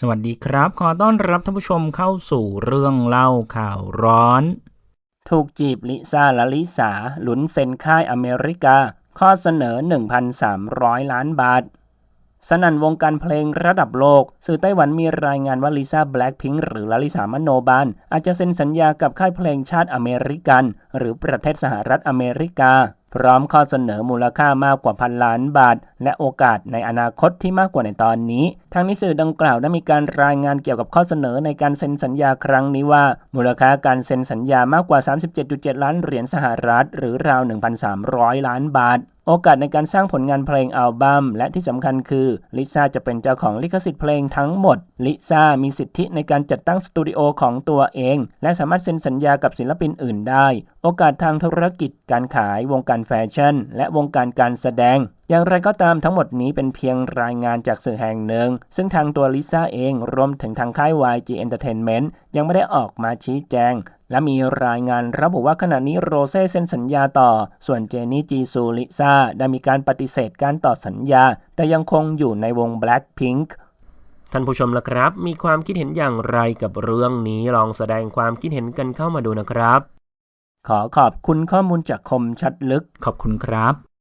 สวัสดีครับ ขอต้อนรับท่านผู้ชมเข้าสู่เรื่องเล่าข่าวร้อน ถูกจีบลิซ่าและลิสาหลุนเซ็นค่ายอเมริกา ข้อเสนอ 1,300 ล้านบาท สนั่นวงการเพลงระดับโลก สื่อไต้หวันมีรายงานว่าลิซ่าแบล็คพิงค์หรือลาลิสามโนบานอาจจะเซ็นสัญญากับค่ายเพลงชาติอเมริกัน หรือประเทศสหรัฐอเมริกา พร้อมข้อเสนอมูลค่ามากกว่าพันล้านบาท และโอกาสในอนาคตที่มากกว่าในตอนนี้ ทางนิสื่อดังกล่าวได้มีการรายงานเกี่ยวกับข้อเสนอในการเซ็นสัญญาครั้งนี้ว่า มูลค่าการเซ็นสัญญามากกว่า 37.7 ล้านเหรียญสหรัฐ หรือราว 1,300 ล้านบาท โอกาสในการสร้างผลงานเพลงอัลบั้มและที่สำคัญคือลิซ่าจะเป็นเจ้าของลิขสิทธิ์เพลงทั้งหมดลิซ่ามีสิทธิในการจัดตั้งสตูดิโอของตัวเอง และสามารถเซ็นสัญญากับศิลปินอื่นได้ โอกาสทางธุรกิจการขายวงการแฟชั่น และวงการการแสดงอย่างไรก็ตามทั้งหมดนี้เป็นเพียงรายงานจากสื่อแห่งหนึ่ง ซึ่งทางตัวลิซ่าเองรวมถึงทางค่าย YG Entertainment ยังไม่ได้ออกมาชี้แจง และมีรายงานระบุว่าขณะนี้โรเซ่เซ็นสัญญาต่อ ส่วนเจนี่จีซูลิซ่าได้มีการปฏิเสธการต่อสัญญา แต่ยังคงอยู่ในวง Blackpink ท่านผู้ชมล่ะครับ มีความคิดเห็นอย่างไรกับเรื่องนี้ลองแสดงความคิดเห็นกันเข้ามาดูนะครับ ขอขอบคุณข้อมูลจากคมชัดลึกขอบคุณครับ